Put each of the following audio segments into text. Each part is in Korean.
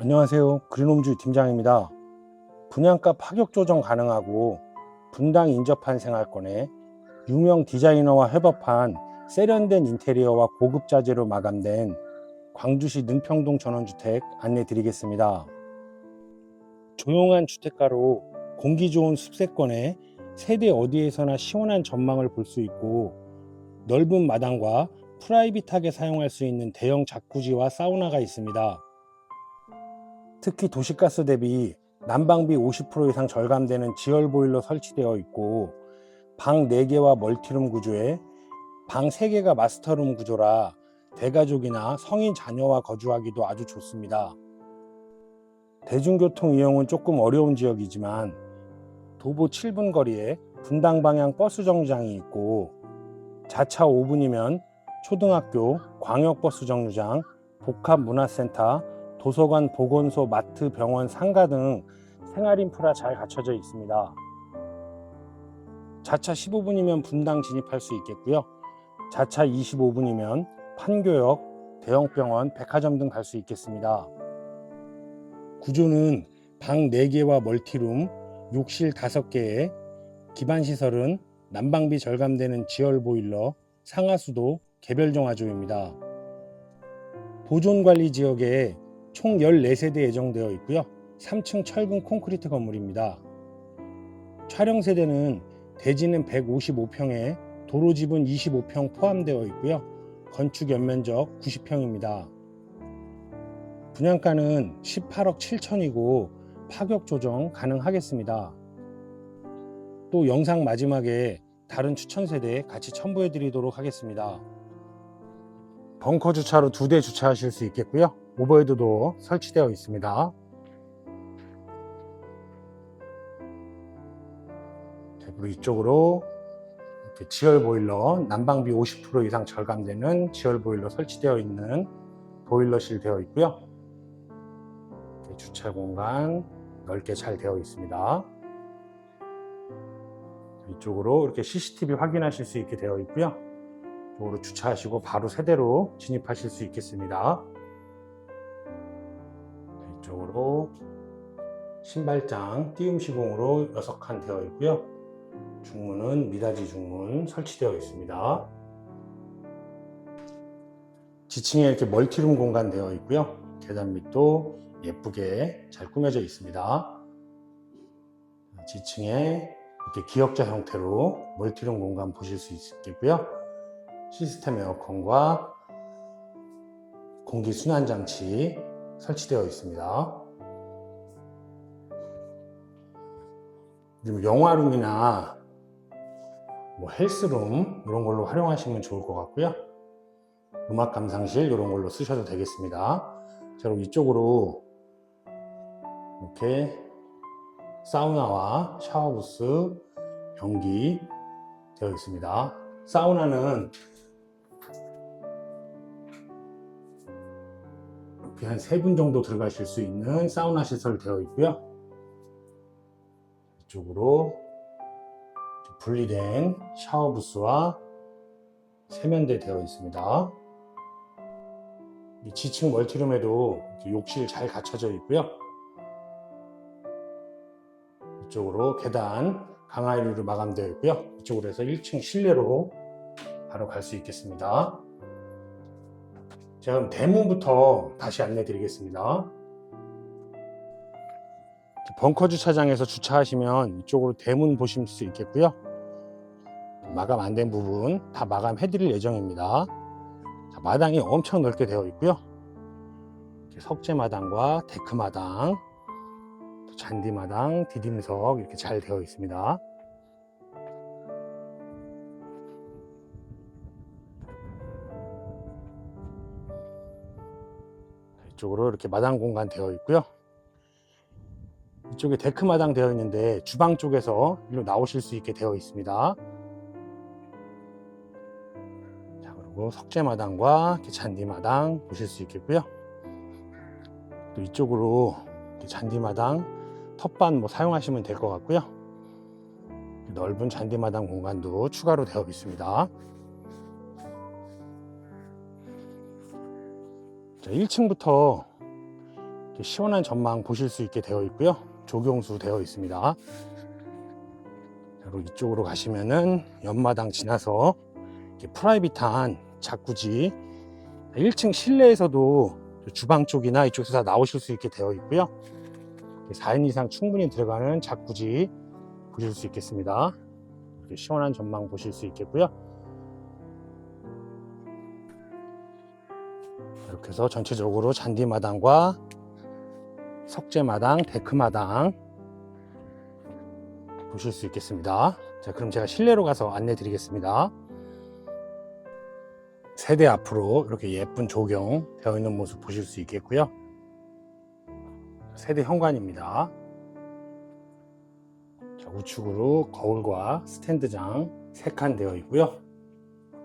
안녕하세요. 그린홈주 팀장입니다. 분양가 파격 조정 가능하고 분당 인접한 생활권에 유명 디자이너와 협업한 세련된 인테리어와 고급 자재로 마감된 광주시 능평동 전원주택 안내 드리겠습니다. 조용한 주택가로 공기 좋은 숲세권에 세대 어디에서나 시원한 전망을 볼 수 있고 넓은 마당과 프라이빗하게 사용할 수 있는 대형 자쿠지와 사우나가 있습니다. 특히 도시가스 대비 난방비 50% 이상 절감되는 지열 보일러 설치되어 있고 방 4개와 멀티룸 구조에 방 3개가 마스터룸 구조라 대가족이나 성인 자녀와 거주하기도 아주 좋습니다. 대중교통 이용은 조금 어려운 지역이지만 도보 7분 거리에 분당 방향 버스 정류장이 있고 자차 5분이면 초등학교, 광역버스 정류장, 복합문화센터, 도서관, 보건소, 마트, 병원, 상가 등 생활 인프라 잘 갖춰져 있습니다. 자차 15분이면 분당 진입할 수 있겠고요. 자차 25분이면 판교역, 대형병원, 백화점 등 갈 수 있겠습니다. 구조는 방 4개와 멀티룸, 욕실 5개에 기반 시설은 난방비 절감되는 지열 보일러, 상하수도, 개별종 아조입니다. 보존 관리 지역에 총 14세대 예정되어 있고요. 3층 철근 콘크리트 건물입니다. 촬영 세대는 대지는 155평에 도로집은 25평 포함되어 있고요. 건축 연면적 90평입니다. 분양가는 18억 7천이고 파격 조정 가능하겠습니다. 또 영상 마지막에 다른 추천 세대 같이 첨부해 드리도록 하겠습니다. 벙커 주차로 두 대 주차하실 수 있겠고요. 오버헤드도 설치되어 있습니다. 자, 그리고 이쪽으로 이렇게 지열 보일러 난방비 50% 이상 절감되는 지열 보일러 설치되어 있는 보일러실 되어 있고요. 주차 공간 넓게 잘 되어 있습니다. 이쪽으로 이렇게 CCTV 확인하실 수 있게 되어 있고요. 이쪽으로 주차하시고 바로 세대로 진입하실 수 있겠습니다. 이쪽으로 신발장 띄움 시공으로 6칸 되어 있고요. 중문은 미닫이 중문 설치되어 있습니다. 지층에 이렇게 멀티룸 공간 되어 있고요. 계단 밑도 예쁘게 잘 꾸며져 있습니다. 지층에 이렇게 기역자 형태로 멀티룸 공간 보실 수 있겠고요. 시스템 에어컨과 공기 순환 장치 설치되어 있습니다. 그리고 영화룸이나 뭐 헬스룸 이런 걸로 활용하시면 좋을 것 같고요. 음악 감상실 이런 걸로 쓰셔도 되겠습니다. 자, 그리고 이쪽으로 이렇게 사우나와 샤워부스, 변기 되어 있습니다. 사우나는 이렇게 한 세 분 정도 들어가실 수 있는 사우나 시설 되어 있고요. 이쪽으로 분리된 샤워 부스와 세면대 되어 있습니다. 이 지층 멀티룸에도 욕실 잘 갖춰져 있고요. 이쪽으로 계단 강화유리로 마감되어 있고요. 이쪽으로 해서 1층 실내로 바로 갈 수 있겠습니다. 자, 그럼 대문부터 다시 안내 드리겠습니다. 벙커 주차장에서 주차하시면 이쪽으로 대문 보실 수 있겠고요. 마감 안 된 부분 다 마감해 드릴 예정입니다. 자, 마당이 엄청 넓게 되어 있고요. 석재 마당과 데크 마당, 잔디 마당, 디딤석 이렇게 잘 되어 있습니다. 이쪽으로 이렇게 마당 공간 되어 있고요. 이쪽에 데크 마당 되어 있는데 주방 쪽에서 일로 나오실 수 있게 되어 있습니다. 자, 그리고 석재 마당과 잔디 마당 보실 수 있겠고요. 또 이쪽으로 잔디 마당, 텃밭 뭐 사용하시면 될 것 같고요. 넓은 잔디 마당 공간도 추가로 되어 있습니다. 자, 1층부터 이렇게 시원한 전망 보실 수 있게 되어 있고요. 조경수 되어 있습니다. 그리고 이쪽으로 가시면은 연마당 지나서 프라이빗한 자쿠지 1층 실내에서도 주방 쪽이나 이쪽에서 다 나오실 수 있게 되어 있고요. 4인 이상 충분히 들어가는 자쿠지 보실 수 있겠습니다. 시원한 전망 보실 수 있겠고요. 이렇게 해서 전체적으로 잔디 마당과 석재 마당, 데크 마당 보실 수 있겠습니다. 자, 그럼 제가 실내로 가서 안내 드리겠습니다. 세대 앞으로 이렇게 예쁜 조경 되어 있는 모습 보실 수 있겠고요. 세대 현관입니다. 자, 우측으로 거울과 스탠드장 3칸 되어 있고요.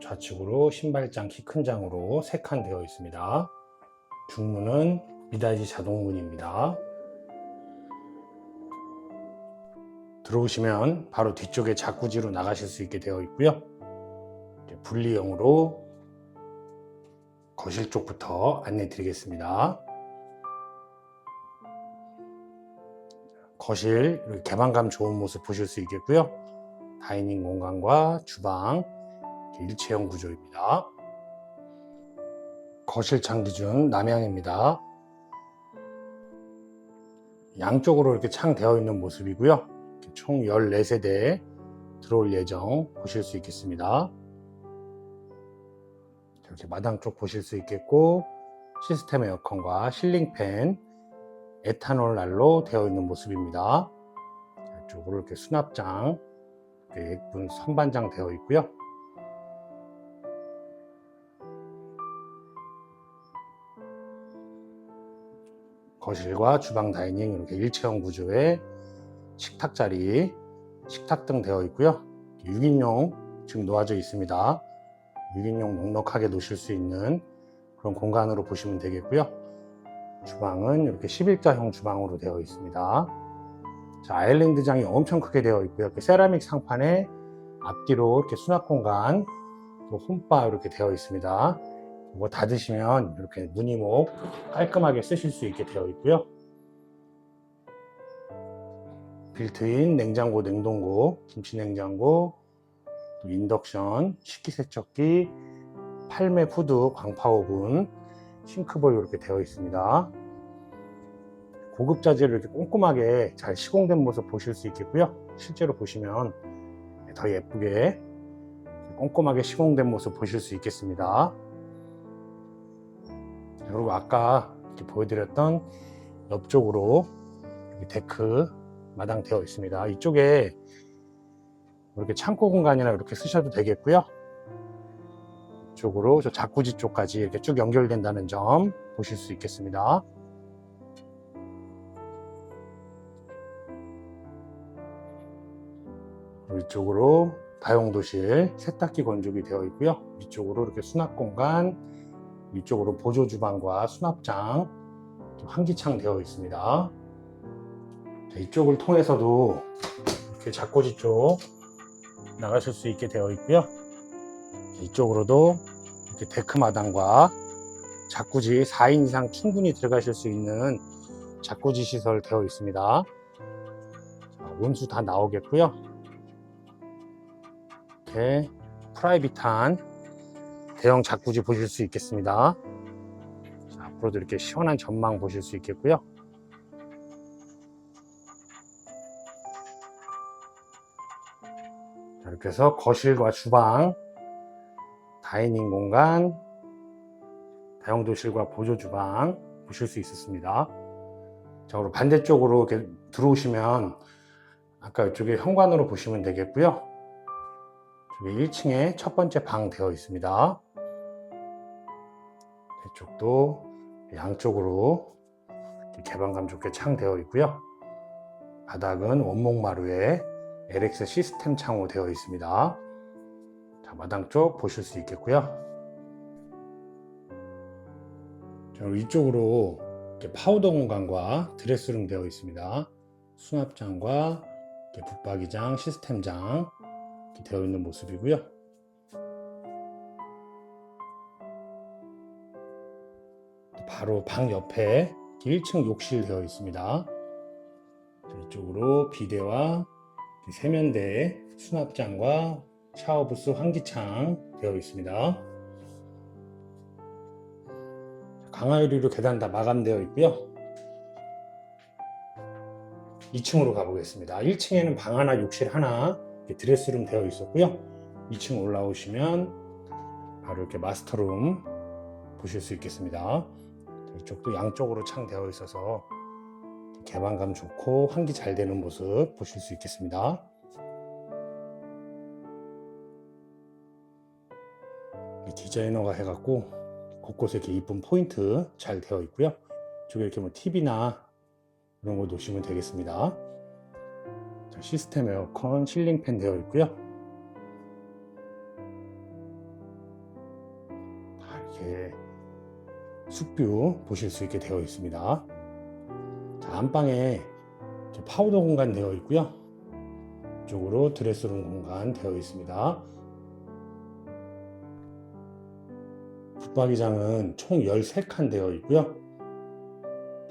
좌측으로 신발장 키 큰 장으로 3칸 되어 있습니다. 중문은 미닫이 자동문입니다. 들어오시면 바로 뒤쪽에 자쿠지로 나가실 수 있게 되어 있고요. 분리형으로 거실 쪽부터 안내 드리겠습니다. 거실 개방감 좋은 모습 보실 수 있겠고요. 다이닝 공간과 주방 일체형 구조입니다. 거실 창 기준 남향입니다. 양쪽으로 이렇게 창 되어 있는 모습이고요. 총 14세대 들어올 예정 보실 수 있겠습니다. 이렇게 마당 쪽 보실 수 있겠고 시스템 에어컨과 실링팬 에탄올 난로 되어 있는 모습입니다. 이쪽으로 이렇게 수납장 이렇게 예쁜 선반장 되어 있고요. 거실과 주방 다이닝 이렇게 일체형 구조의 식탁 자리, 식탁 등 되어 있고요. 6인용 지금 놓아져 있습니다. 6인용 넉넉하게 놓으실 수 있는 그런 공간으로 보시면 되겠고요. 주방은 이렇게 11자형 주방으로 되어 있습니다. 자, 아일랜드장이 엄청 크게 되어 있고요. 이렇게 세라믹 상판에 앞뒤로 이렇게 수납 공간, 또 홈바 이렇게 되어 있습니다. 뭐 닫으시면 이렇게 무늬목 깔끔하게 쓰실 수 있게 되어 있고요. 빌트인 냉장고, 냉동고, 김치냉장고, 또 인덕션, 식기세척기, 팔매 푸드, 광파 오븐, 싱크볼 이렇게 되어 있습니다. 고급 자재를 이렇게 꼼꼼하게 잘 시공된 모습 보실 수 있겠고요. 실제로 보시면 더 예쁘게 꼼꼼하게 시공된 모습 보실 수 있겠습니다. 그리고 아까 보여드렸던 옆쪽으로 데크 마당 되어 있습니다. 이쪽에 이렇게 창고 공간이나 이렇게 쓰셔도 되겠고요. 이쪽으로 저 자쿠지 쪽까지 이렇게 쭉 연결된다는 점 보실 수 있겠습니다. 이쪽으로 다용도실 세탁기 건조기 되어 있고요. 위쪽으로 이렇게 수납 공간, 위쪽으로 보조 주방과 수납장, 환기창 되어 있습니다. 자, 이쪽을 통해서도 이렇게 자꼬지 쪽 나가실 수 있게 되어 있고요. 이쪽으로도 이렇게 데크 마당과 자쿠지 4인 이상 충분히 들어가실 수 있는 자쿠지 시설 되어 있습니다. 자, 온수 다 나오겠고요. 이렇게 프라이빗한 대형 자쿠지 보실 수 있겠습니다. 자, 앞으로도 이렇게 시원한 전망 보실 수 있겠고요. 자, 이렇게 해서 거실과 주방, 다이닝 공간, 다용도실과 보조 주방 보실 수 있었습니다. 자, 그리고 반대쪽으로 이렇게 들어오시면 아까 이쪽에 현관으로 보시면 되겠고요. 저기 1층에 첫 번째 방 되어 있습니다. 이쪽도 양쪽으로 개방감 좋게 창 되어 있고요. 바닥은 원목 마루에 LX 시스템 창호 되어 있습니다. 자, 마당 쪽 보실 수 있겠고요. 자, 이쪽으로 파우더 공간과 드레스룸 되어 있습니다. 수납장과 붙박이장, 시스템장 되어 있는 모습이고요. 바로 방 옆에 1층 욕실 되어 있습니다. 자, 이쪽으로 비대와 세면대, 수납장과 샤워부스 환기창 되어 있습니다. 강화유리로 계단 다 마감되어 있고요. 2층으로 가보겠습니다. 1층에는 방 하나, 욕실 하나, 드레스룸 되어 있었고요. 2층 올라오시면 바로 이렇게 마스터룸 보실 수 있겠습니다. 이쪽도 양쪽으로 창 되어 있어서 개방감 좋고 환기 잘 되는 모습 보실 수 있겠습니다. 이 디자이너가 해갖고 곳곳에 이렇게 이쁜 포인트 잘 되어 있고요. 이쪽에 이렇게 뭐 TV나 이런 거 놓으시면 되겠습니다. 자, 시스템 에어컨, 실링팬 되어 있고요. 숲뷰 보실 수 있게 되어 있습니다. 자, 안방에 파우더 공간 되어 있고요. 이쪽으로 드레스룸 공간 되어 있습니다. 붙박이장은 총 13칸 되어 있고요.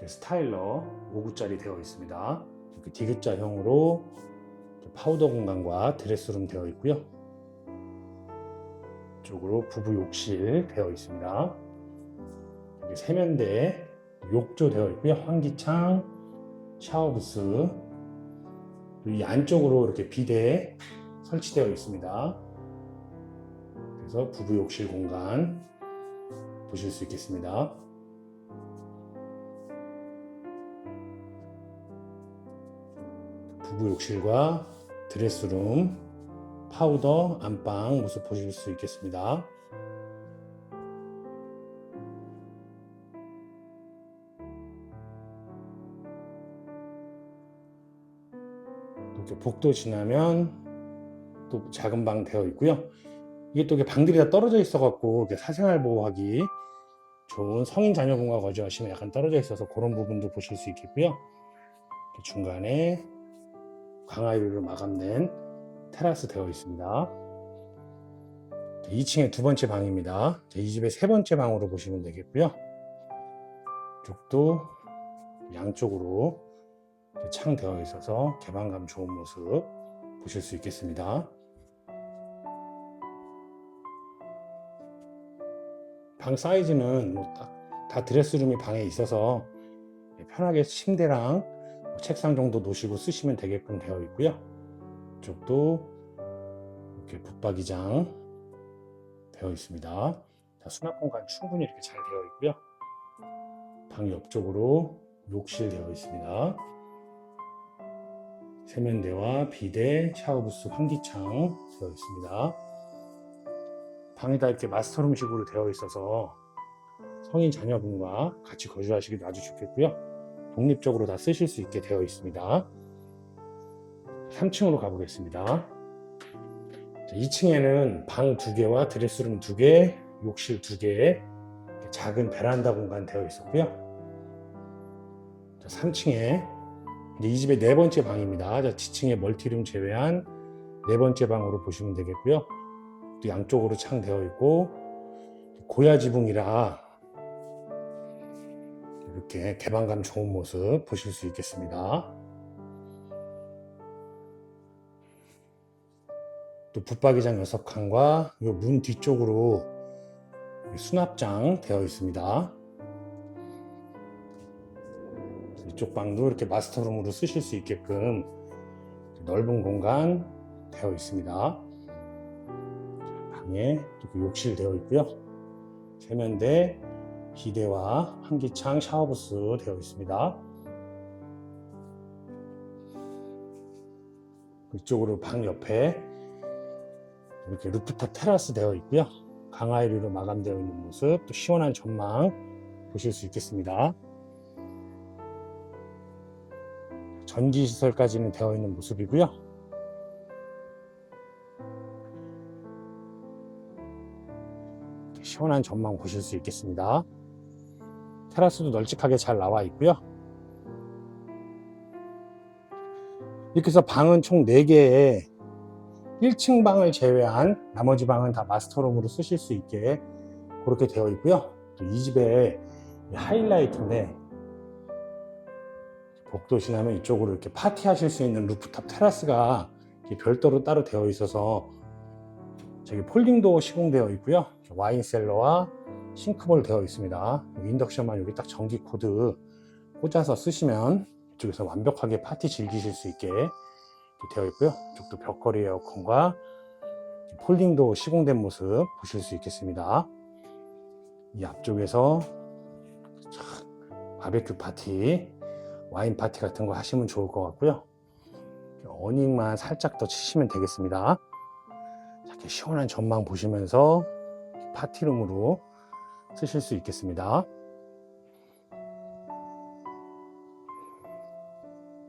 스타일러 5구짜리 되어 있습니다. 이렇게 디귿자형으로 파우더 공간과 드레스룸 되어 있고요. 이쪽으로 부부 욕실 되어 있습니다. 세면대, 욕조 되어 있고요. 환기창, 샤워부스, 이 안쪽으로 이렇게 비대 설치되어 있습니다. 그래서 부부 욕실 공간 보실 수 있겠습니다. 부부 욕실과 드레스룸, 파우더, 안방 모습 보실 수 있겠습니다. 복도 지나면 또 작은 방 되어 있고요. 이게 또 방들이 다 떨어져 있어 갖고 이렇게 사생활 보호하기 좋은 성인 자녀분과 거주하시면 약간 떨어져 있어서 그런 부분도 보실 수 있겠고요. 중간에 강화유리로 마감된 테라스 되어 있습니다. 2층의 두 번째 방입니다. 이 집의 세 번째 방으로 보시면 되겠고요. 이쪽도 양쪽으로 창 되어 있어서 개방감 좋은 모습 보실 수 있겠습니다. 방 사이즈는 뭐 다 드레스룸이 방에 있어서 편하게 침대랑 뭐 책상 정도 놓으시고 쓰시면 되게끔 되어 있고요. 이쪽도 이렇게 붙박이장 되어 있습니다. 자, 수납 공간 충분히 이렇게 잘 되어 있고요. 방 옆쪽으로 욕실 되어 있습니다. 세면대와 비대, 샤워부스, 환기창 되어 있습니다. 방이 다 이렇게 마스터룸식으로 되어 있어서 성인 자녀분과 같이 거주하시기도 아주 좋겠고요. 독립적으로 다 쓰실 수 있게 되어 있습니다. 3층으로 가보겠습니다. 2층에는 방 2개와 드레스룸 2개, 욕실 2개, 작은 베란다 공간 되어 있었고요. 3층에 이 집의 네 번째 방입니다. 지층의 멀티룸 제외한 네 번째 방으로 보시면 되겠고요. 또 양쪽으로 창 되어 있고 고야 지붕이라 이렇게 개방감 좋은 모습 보실 수 있겠습니다. 또 붙박이장 6칸과 이문 뒤쪽으로 수납장 되어 있습니다. 이쪽 방도 이렇게 마스터룸으로 쓰실 수 있게끔 넓은 공간 되어 있습니다. 방에 이렇게 욕실 되어 있고요. 세면대, 비대와 환기창, 샤워부스 되어 있습니다. 이쪽으로 방 옆에 이렇게 루프탑 테라스 되어 있고요. 강화유리로 마감되어 있는 모습, 또 시원한 전망 보실 수 있겠습니다. 전기 시설까지는 되어 있는 모습이고요. 시원한 전망 보실 수 있겠습니다. 테라스도 널찍하게 잘 나와 있고요. 이렇게 해서 방은 총 4개에 1층 방을 제외한 나머지 방은 다 마스터룸으로 쓰실 수 있게 그렇게 되어 있고요. 또 이 집의 하이라이트인데 복도 지나면 이쪽으로 이렇게 파티하실 수 있는 루프탑 테라스가 별도로 따로 되어 있어서 저기 폴딩도 시공되어 있고요. 와인 셀러와 싱크볼 되어 있습니다. 인덕션만 여기 딱 전기 코드 꽂아서 쓰시면 이쪽에서 완벽하게 파티 즐기실 수 있게 되어 있고요. 이쪽도 벽걸이 에어컨과 폴딩도 시공된 모습 보실 수 있겠습니다. 이 앞쪽에서 촥 바베큐 파티, 와인 파티 같은 거 하시면 좋을 것 같고요. 어닝만 살짝 더 치시면 되겠습니다. 자, 이렇게 시원한 전망 보시면서 파티룸으로 쓰실 수 있겠습니다.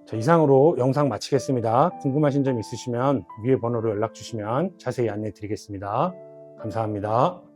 자, 이상으로 영상 마치겠습니다. 궁금하신 점 있으시면 위에 번호로 연락 주시면 자세히 안내 드리겠습니다. 감사합니다.